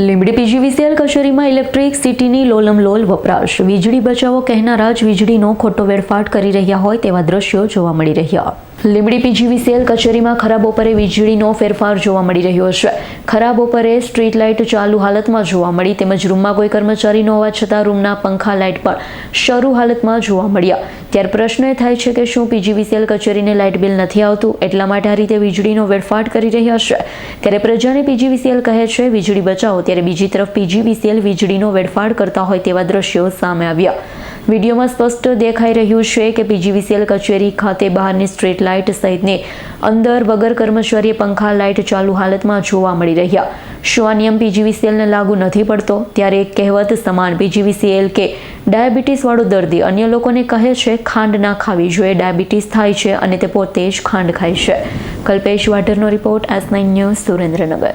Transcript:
Limbdi PGVCL કચેરીમાં electric સિટીની લોલમલોલ વપરાશ. વીજળી બચાવો કહેનારા જ વીજળીનો ખોટો વેડફાટ કરી રહ્યા હોય તેવા દ્રશ્યો જોવા મળી રહ્યા. લીંબડી પીજીવીસીએલ કચેરીમાં ખરાબ બપોરે વીજળીનો ફેરફાર જોવા મળી રહ્યો છે. ખરાબ બપોરે સ્ટ્રીટ લાઇટ ચાલુ હાલતમાં જોવા મળી તેમજ રૂમમાં કોઈ કર્મચારી ન હોવા છતાં રૂમના પંખા લાઇટ પણ શરૂ હાલતમાં જોવા મળ્યા. ત્યારે પ્રશ્ન એ થાય છે કે શું પીજીવીસીએલ કચેરીને લાઇટ બિલ નથી આવતું? એટલા માટે આ રીતે વીજળીનો વેડફાટ કરી રહ્યા છે. ત્યારે પ્રજાને પીજીવીસીએલ કહે છે, વીજળી બચાવો. ત્યારે બીજી તરફ પીજીવીસીએલ વીજળીનો વેડફાડ કરતા હોય તેવા દ્રશ્યો સામે આવ્યા. વિડીયોમાં સ્પષ્ટ દેખાઈ રહ્યું છે કે પીજીવીસીએલ કચેરી ખાતે બહારની સ્ટ્રીટ લાઇટ સહિતની અંદર વગર કર્મચારીએ પંખા, લાઇટ ચાલુ હાલતમાં જોવા મળી રહ્યા. શું આ નિયમ પીજીવીસીએલને લાગુ નથી પડતો? ત્યારે એક કહેવત સમાન પીજીવીસીએલ કે ડાયાબિટીસ વાળો દર્દી. અન્ય લોકોને કહે છે, ખાંડ ના ખાવી જોઈએ, ડાયાબિટીસ થાય છે અને તે પોતે જ ખાંડ ખાય છે. Kalpesh વાઢરનો report S nine news Surendranagar.